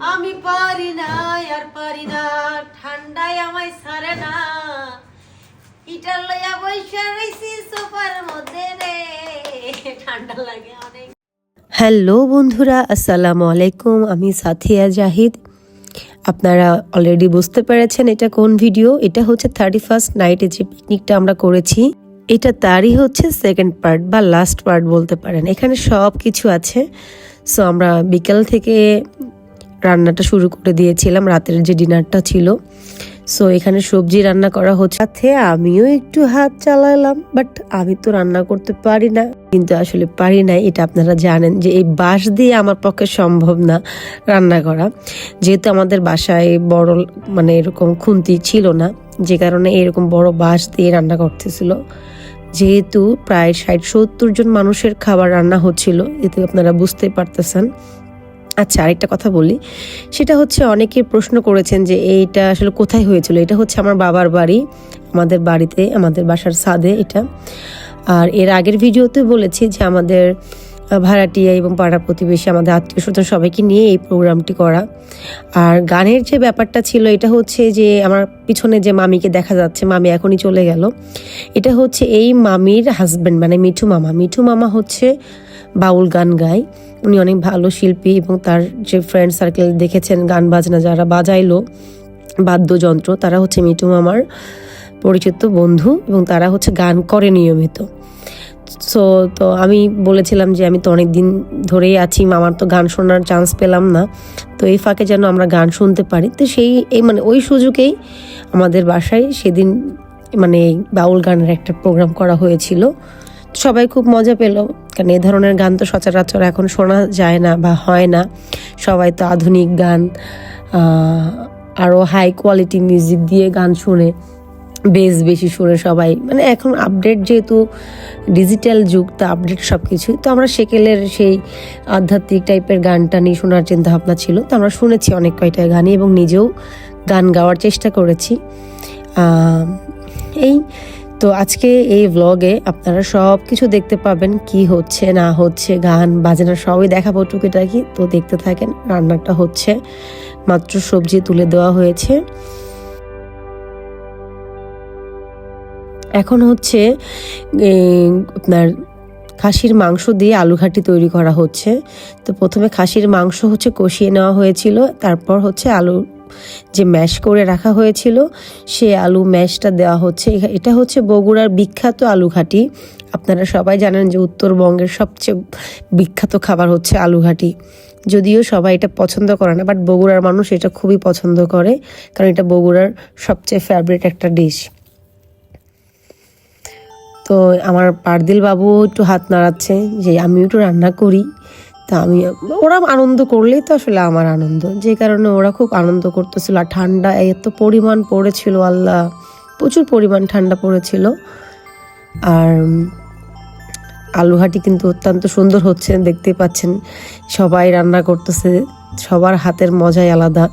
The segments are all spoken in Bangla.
আমি পারি না, আর পারি না। ঠান্ডায় আমায় সারে না। ইটার লইয়া বৈশা রইছি সোফার মধ্যে রে। ঠান্ডা লাগে অনেক। হ্যালো বন্ধুরা, আসসালামু আলাইকুম। আমি সাথিয়া জাহিদ। আপনারা অলরেডি বুঝতে পেরেছেন এটা কোন ভিডিও এটা হচ্ছে থার্টি ফার্স্ট নাইটে যে পিকনিকটা আমরা করেছি। এটা তারই হচ্ছে সেকেন্ড পার্ট বা লাস্ট পার্ট বলতে পারেন। এখানে সব কিছু আছে। সো আমরা বিকেল থেকে রান্নাটা শুরু করে দিয়েছিলাম, রাতের যে ডিনারটা ছিল। সো এখানে সবজি রান্না করা হচ্ছে। সাথে আমিও একটু হাত চালালাম বাট আমি তো রান্না করতে পারি না। কিন্তু আসলে পারি না এটা আপনারা জানেন যে এই বাঁশ দিয়ে আমার পক্ষে সম্ভব না রান্না করা। যেহেতু আমাদের বাসায় বড় মানে এরকম খুন্তি ছিল না, যে কারণে এরকম বড় বাঁশ দিয়ে রান্না করতেছিল। যেহেতু প্রায় ষাট সত্তর জন মানুষের খাবার রান্না হচ্ছিল, এতে আপনারা বুঝতেই পারতেছেন। আচ্ছা আরেকটা কথা বলি। সেটা হচ্ছে অনেকে প্রশ্ন করেছেন যে এইটা আসলে কোথায় হয়েছিল? এটা হচ্ছে আমার বাবার বাড়ি, আমাদের বাড়িতে, আমাদের বাসার ছাদে এটা। আর এর আগের ভিডিওতে বলেছি যে আমাদের ভাড়াটিয়া এবং পাড়া প্রতিবেশী, আমাদের আত্মীয় স্বজন সবাইকে নিয়ে এই প্রোগ্রামটি করা। আর গানের যে ব্যাপারটা ছিল, এটা হচ্ছে যে আমার পিছনে যে মামিকে দেখা যাচ্ছে, মামি এখনই চলে গেল। এটা হচ্ছে এই মামির হাজব্যান্ড মানে মিঠু মামা। মিঠু মামা হচ্ছে বাউল গান গায়। উনি অনেক ভালো শিল্পী এবং তার যে ফ্রেন্ড সার্কেল দেখেছেন গান বাজনা যারা বাজাইলো, বাদ্যযন্ত্র, তারা হচ্ছে মিঠু মামার পরিচিত বন্ধু এবং তারা হচ্ছে গান করে নিয়মিত। সো তো আমি বলেছিলাম যে আমি তো অনেক দিন ধরেই আছি, মামার তো গান শোনার চান্স পেলাম না। তো এই ফাঁকে যেন আমরা গান শুনতে পারি। তো সেই, এই মানে ওই সুযোগেই আমাদের বাসায় সেদিন মানে বাউল গানের একটা প্রোগ্রাম করা হয়েছিল। সবাই খুব মজা পেল। কারণ এ ধরনের গান তো সচরাচর এখন শোনা যায় না বা হয় না। সবাই তো আধুনিক গান আরও হাই কোয়ালিটি মিউজিক দিয়ে গান শুনে বেশ বেশি শুনে সবাই। মানে এখন আপডেট যেহেতু ডিজিটাল যুগ, তা আপডেট সব কিছুই তো আমরা সেকেলের সেই আধ্যাত্মিক টাইপের গানটা নিয়ে শোনার চিন্তা ভাবনা ছিল। তো আমরা শুনেছি অনেক কয়টা গানই এবং নিজেও গান গাওয়ার চেষ্টা করেছি। এই তো আজকে এই ব্লগে আপনারা সব কিছু দেখতে পাবেন, কি হচ্ছে, না হচ্ছে, গান বাজনা সবই দেখাবো টুকিটাকি। তো দেখতে থাকেন, রান্নাটা হচ্ছে, মাত্র সবজি তুলে দেওয়া হয়েছে। এখন হচ্ছে আপনার খাসির মাংস দিয়ে আলু ঘাটি তৈরি করা হচ্ছে। তো প্রথমে খাসির মাংস হচ্ছে কষিয়ে নেওয়া হয়েছিল, তারপর হচ্ছে আলু যে ম্যাশ করে রাখা হয়েছিল, সে আলু ম্যাশটা দেওয়া হচ্ছে। এটা হচ্ছে বগুড়ার বিখ্যাত আলু ঘাটি আপনারা সবাই জানেন যে উত্তরবঙ্গের সবচেয়ে বিখ্যাত খাবার হচ্ছে আলু ঘাটি যদিও সবাই এটা পছন্দ করে না বাট বগুড়ার মানুষ এটা খুবই পছন্দ করে, কারণ এটা বগুড়ার সবচেয়ে ফেভারিট একটা ডিশ তো আমার পারদিল বাবু একটু হাত নাড়াচ্ছে, যে আমি একটু রান্না করি। তা আমি, ওরা আনন্দ করলেই তো আসলে আমার আনন্দ। যে কারণে ওরা খুব আনন্দ করতেছিল। আর ঠান্ডা, এত পরিমাণ পড়েছিল, আল্লাহ, প্রচুর পরিমাণ ঠান্ডা পড়েছিল। আর আলুহাটি কিন্তু অত্যন্ত সুন্দর হচ্ছে, দেখতেই পাচ্ছেন। সবাই রান্না করতেছে, সবার হাতের মজাই আলাদা।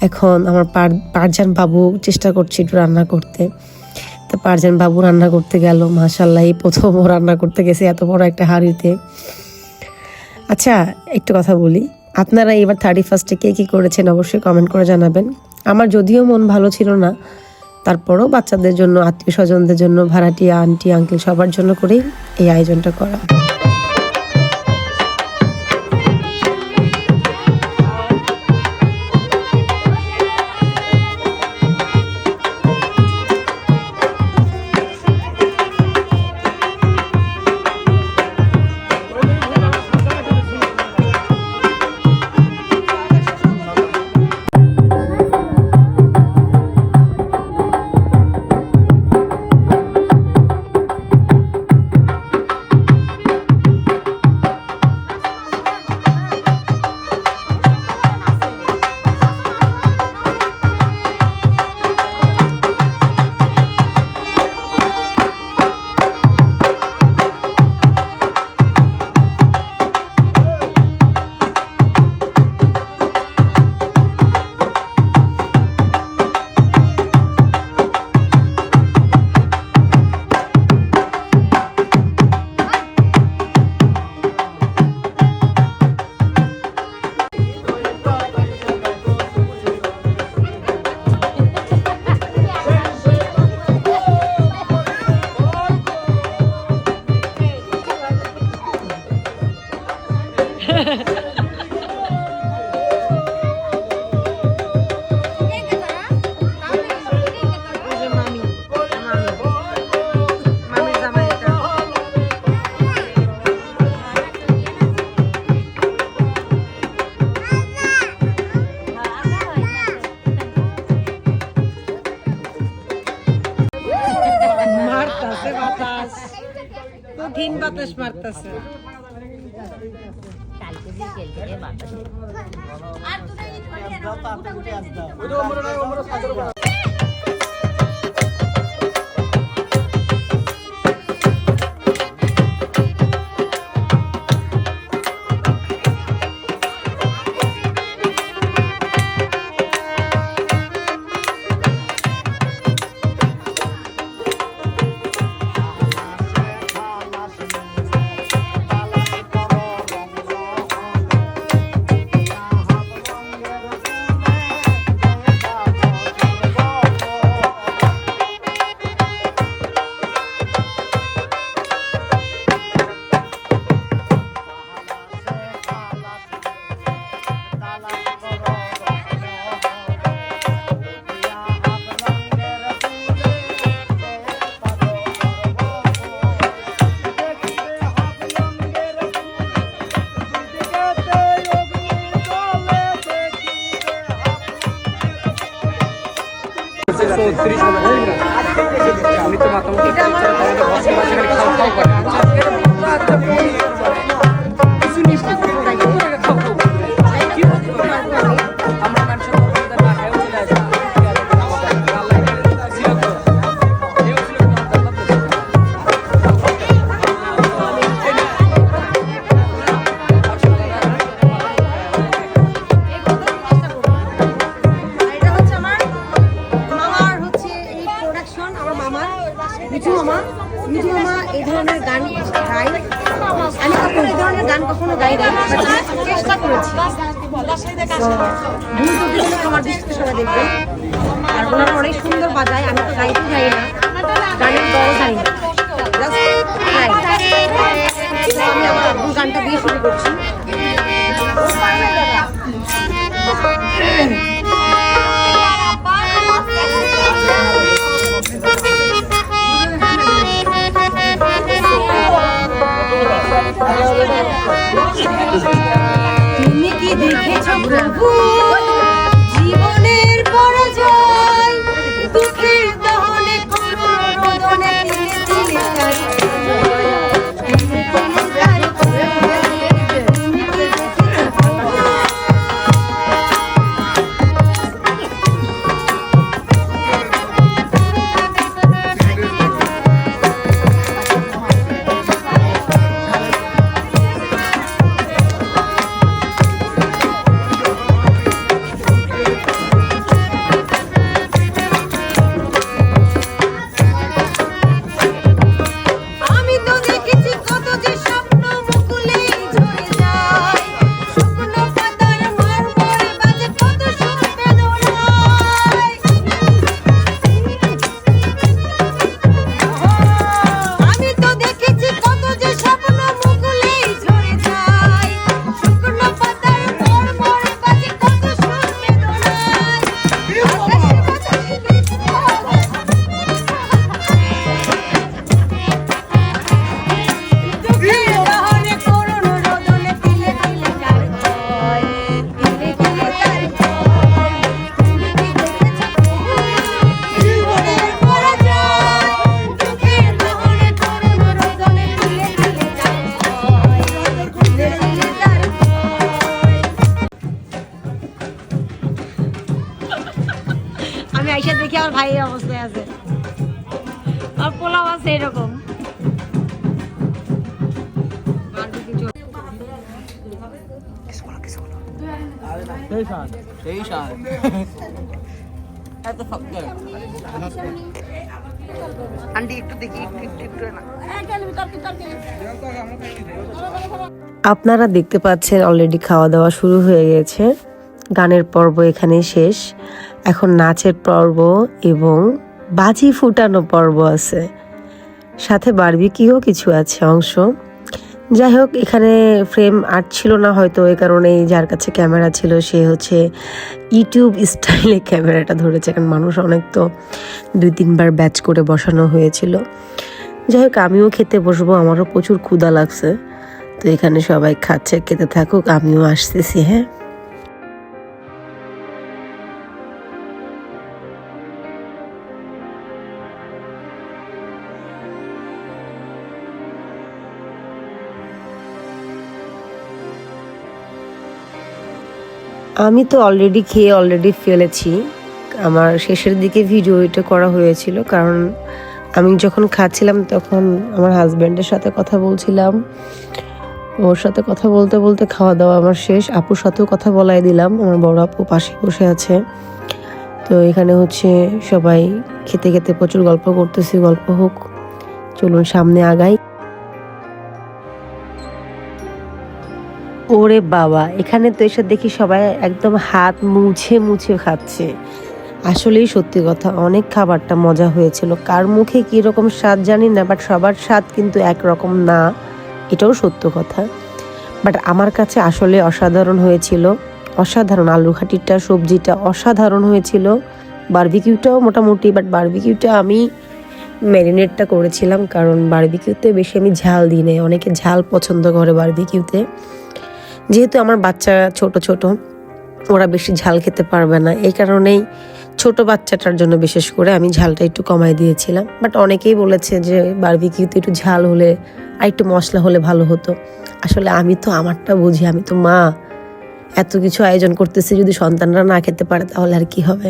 এখন আমার পার, পারজান বাবু চেষ্টা করছে একটু রান্না করতে। তো পারজান বাবু রান্না করতে গেল মাশাল্লাহ এই প্রথম রান্না করতে গেছে, এত বড় একটা হাঁড়িতে। আচ্ছা একটু কথা বলি। আপনারা এবার থার্টি ফার্স্টে কে কী করেছেন অবশ্যই কমেন্ট করে জানাবেন। আমার যদিও মন ভালো ছিল না, তারপরও বাচ্চাদের জন্য আত্মীয় স্বজনদের জন্য ভাড়াটি আন্টি আঙ্কেল সবার জন্য করেই এই আয়োজনটা করা। আর দুটো ইট মানে ওটা ওটা সাদর আর পোলাও আছে এরকম। আপনারা দেখতে পাচ্ছেন অলরেডি খাওয়া দাওয়া শুরু হয়ে গেছে। গানের পর্ব এখানে শেষ। এখন নাচের পর্ব এবং বাজি ফুটানো পর্ব আছে। সাথে বার্বিকিও কিছু আছে অংশ। যাই হোক, এখানে ফ্রেম আর্ট ছিল না হয়তো, এ কারণেই যার কাছে ক্যামেরা ছিল, সে হচ্ছে ইউটিউব স্টাইলে ক্যামেরাটা ধরেছে। কারণ মানুষ অনেক তো দুই তিনবার ব্যাচ করে বসানো হয়েছিল। যাই হোক, আমিও খেতে বসবো, আমারও প্রচুর ক্ষুদা লাগছে। তো এখানে সবাই খাচ্ছে, খেতে থাকুক, আমিও আসতেছি হ্যাঁ? আমি তো অলরেডি খেয়ে অলরেডি ফেলেছি। আমার শেষের দিকে ভিডিও এটা করা হয়েছিল, কারণ আমি যখন খাচ্ছিলাম তখন আমার হাজব্যান্ডের সাথে কথা বলছিলাম। ওর সাথে কথা বলতে বলতে খাওয়া দাওয়া আমার শেষ। আপুর সাথেও কথা বলাই দিলাম। আমার বড় আপু পাশে বসে আছে। তো এখানে হচ্ছে সবাই খেতে খেতে প্রচুর গল্প করতেছি। গল্প হোক, চলুন সামনে আগাই। ওরে বাবা, এখানে তো এসে দেখি সবাই একদম হাত মুছে মুছে খাচ্ছে। আসলেই সত্যি কথা, অনেক খাবারটা মজা হয়েছিল। কার মুখে কি রকম স্বাদ জানি না বাট সবার স্বাদ কিন্তু একরকম না, এটাও সত্য কথা। বাট আমার কাছে আসলে অসাধারণ হয়েছিল, অসাধারণ আলু ঘাটিটা সবজিটা অসাধারণ হয়েছিল। বারবিকিউটাও মোটামুটি বাট বারবিকিউটা আমি ম্যারিনেটটা করেছিলাম, কারণ বারবিকিউতে বেশি আমি ঝাল দিই নাই, অনেকে ঝাল পছন্দ করে বারবিকিউতে। যেহেতু আমার বাচ্চা ছোট ছোট, ওরা বেশি ঝাল খেতে পারবে না। এই কারণেই ছোট বাচ্চাটার জন্য বিশেষ করে আমি ঝালটা একটু কমাই দিয়েছিলাম। বাট অনেকেই বলেছে যে বারবিকিউতে একটু ঝাল হলে, আর একটু মশলা হলে ভালো হতো। আসলে আমি তো আমারটা বুঝি, আমি তো মা। এত কিছু আয়োজন করতেছি, যদি সন্তানরা না খেতে পারে, তাহলে আর কি হবে?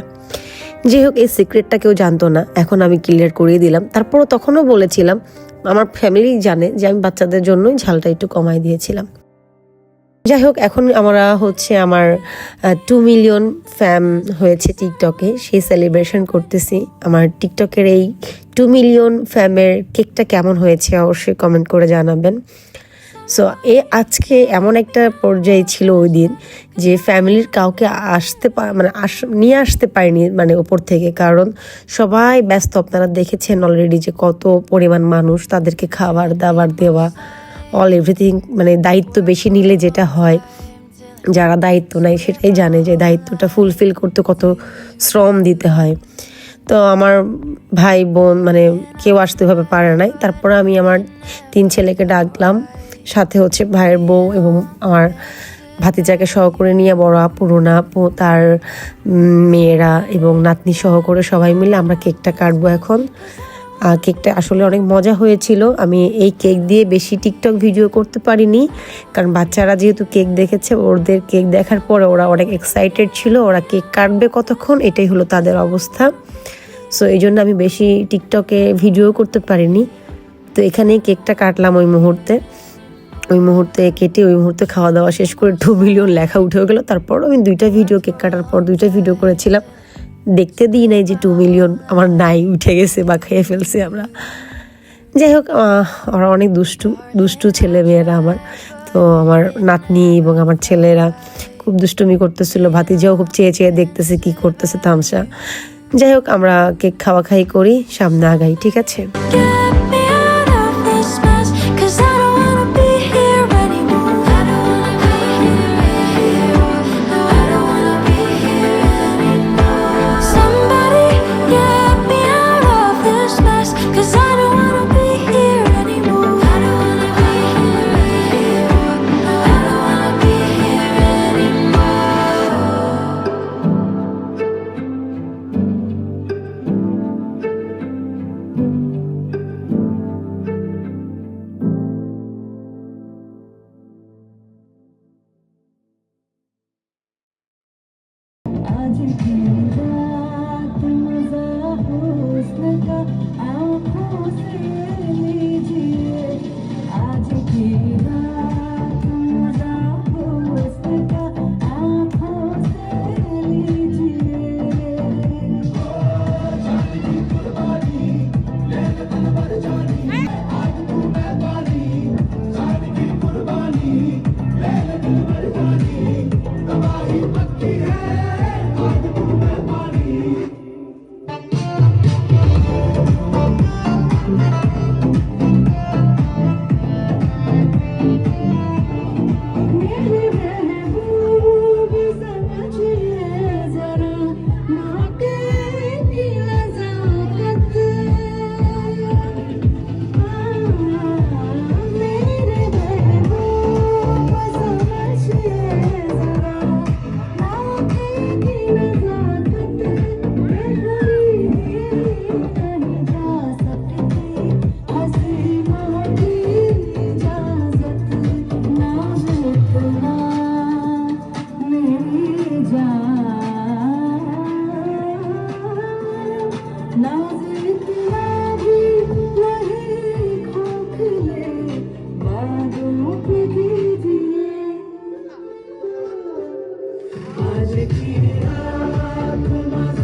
যাই হোক, এই সিক্রেটটা কেউ জানতো না। এখন আমি ক্লিয়ার করিয়ে দিলাম। তারপরও তখনও বলেছিলাম, আমার ফ্যামিলি জানে যে আমি বাচ্চাদের জন্যই ঝালটা একটু কমাই দিয়েছিলাম। যাই হোক এখন আমরা হচ্ছে আমার টু মিলিয়ন ফ্যাম হয়েছে টিকটকে সেই সেলিব্রেশন করতেছি। আমার টিকটকের এই টু মিলিয়ন ফ্যামের কেকটা কেমন হয়েছে অবশ্যই কমেন্ট করে জানাবেন। সো এ আজকে এমন একটা পর্যায়ে ছিল ওই দিন যে ফ্যামিলির কাউকে আসতে মানে আস, নিয়ে আসতে পারিনি মানে ওপর থেকে। কারণ সবাই ব্যস্ত। আপনারা দেখেছেন অলরেডি যে কত পরিমাণ মানুষ তাদেরকে খাবার দাবার দেওয়া অল এভরিথিং মানে দায়িত্ব বেশি নিলে যেটা হয়, যারা দায়িত্ব নেয় সেটাই জানে যে দায়িত্বটা ফুলফিল করতে কত শ্রম দিতে হয়। তো আমার ভাই, বোন মানে কেউ আসতে ভাবে পারে নাই। তারপরে আমি আমার তিন ছেলেকে ডাকলাম। সাথে হচ্ছে ভাইয়ের বউ এবং আমার ভাতিজাকে সহ করে নিয়ে বড় আপু, রুনা তার মেয়েরা এবং নাতনি সহ করে সবাই মিলে আমরা কেকটা কাটবো এখন। কেকটা আসলে অনেক মজা হয়েছিল। আমি এই কেক দিয়ে বেশি টিকটক ভিডিও করতে পারিনি, কারণ বাচ্চারা যেহেতু কেক দেখেছে, ওদের কেক দেখার পরে ওরা অনেক এক্সাইটেড ছিল, ওরা কেক কাটবে কতক্ষণ, এটাই হলো তাদের অবস্থা। সো এই জন্য আমি বেশি টিকটকে ভিডিও করতে পারিনি। তো এখানেই কেকটা কাটলাম ওই মুহূর্তে। ওই মুহূর্তে কেটে ওই মুহূর্তে খাওয়া দাওয়া শেষ করে টু মিলিয়ন লেখা উঠেও গেল। তারপর আমি দুইটা ভিডিও কেক কাটার পর দুইটা ভিডিও করেছিলাম। দেখতে দিই নাই যে টু মিলিয়ন আমার নাই, উঠে গেছে বা খেয়ে ফেলছে আমরা। যাই হোক ওরা অনেক দুষ্টু দুষ্টু ছেলে মেয়েরা আমার। তো আমার নাতনি এবং আমার ছেলেরা খুব দুষ্টুমি করতেছিল, ভাতিজাও খুব চেয়ে চেয়ে দেখতেছে কি করতেছে তামসা। যাই হোক, আমরা কেক খাওয়া খাই করি, সামনে আগাই, ঠিক আছে? Çekil aklıma